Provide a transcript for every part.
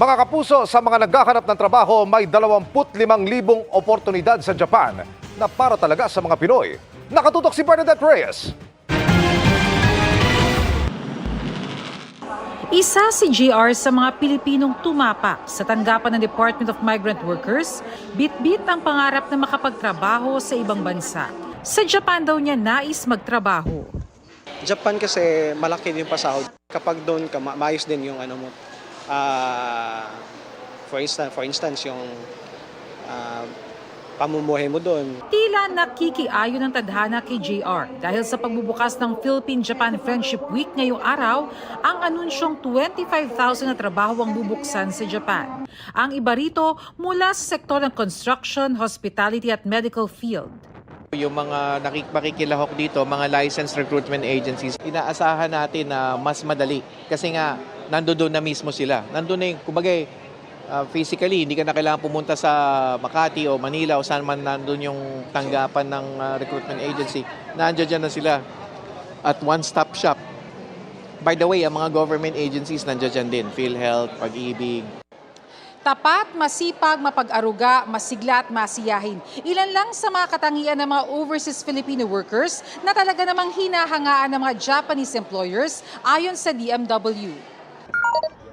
Mga kapuso, sa mga naghahanap ng trabaho, may 25,000 oportunidad sa Japan na para talaga sa mga Pinoy. Nakatutok si Bernadette Reyes. Isa si GR sa mga Pilipinong tumapak sa tanggapan ng Department of Migrant Workers, bit-bit ang pangarap na makapagtrabaho sa ibang bansa. Sa Japan daw niya nais magtrabaho. Japan kasi malaki din yung pasahod. Kapag doon ka, ma- maayos din yung ano mo. Ah, for instance, for instance yung ah, pamumuhay mo doon. Tila nakikiayo ng tadhana kay JR dahil sa pagbubukas ng Philippine-Japan Friendship Week ngayong araw, ang anunsyong 25,000 na trabaho ang bubuksan sa Japan. Ang iba rito mula sa sektor ng construction, hospitality at medical field. Yung mga nakik- makikilahok dito, mga licensed recruitment agencies, inaasahan natin na mas madali. Kasi nga, nandoon na mismo sila. Nandoon na yung, kumbaga, uh, physically, hindi ka na kailangan pumunta sa Makati o Manila o saan man nandoon yung tanggapan ng uh, recruitment agency. Nandiyan dyan na sila. At one-stop shop. By the way, ang mga government agencies nandiyan dyan din. PhilHealth, Pag-ibig, Tapat, masipag, mapag-aruga, masigla at masiyahin. Ilan lang sa mga katangian ng mga overseas Filipino workers na talaga namang hinahangaan ng mga Japanese employers ayon sa DMW.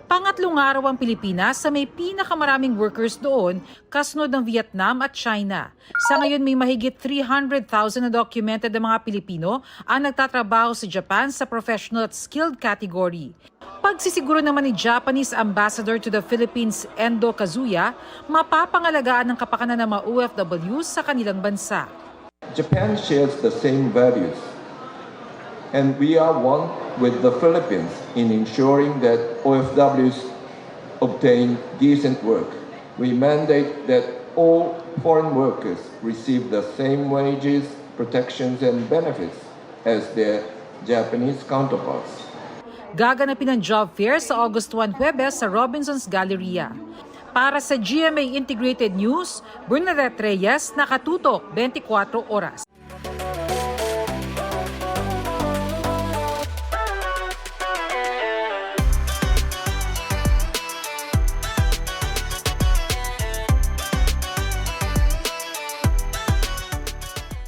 Pangatlong araw ang Pilipinas sa may pinakamaraming workers doon kasunod ng Vietnam at China. Sa ngayon may mahigit 300,000 na documented na mga Pilipino ang nagtatrabaho sa Japan sa professional at skilled category. Pagsisiguro naman ni Japanese Ambassador to the Philippines Endo Kazuya, mapapangalagaan ng kapakanan ng mga OFW sa kanilang bansa. Japan shares the same values, and we are one with the Philippines in ensuring that OFWs obtain decent work. We mandate that all foreign workers receive the same wages, protections, and benefits as their Japanese counterparts. Gaganapin ang job fair sa August 1 Huwebes sa Robinson's Galleria. Para sa GMA Integrated News, Bernadette Reyes, nakatutok 24 oras.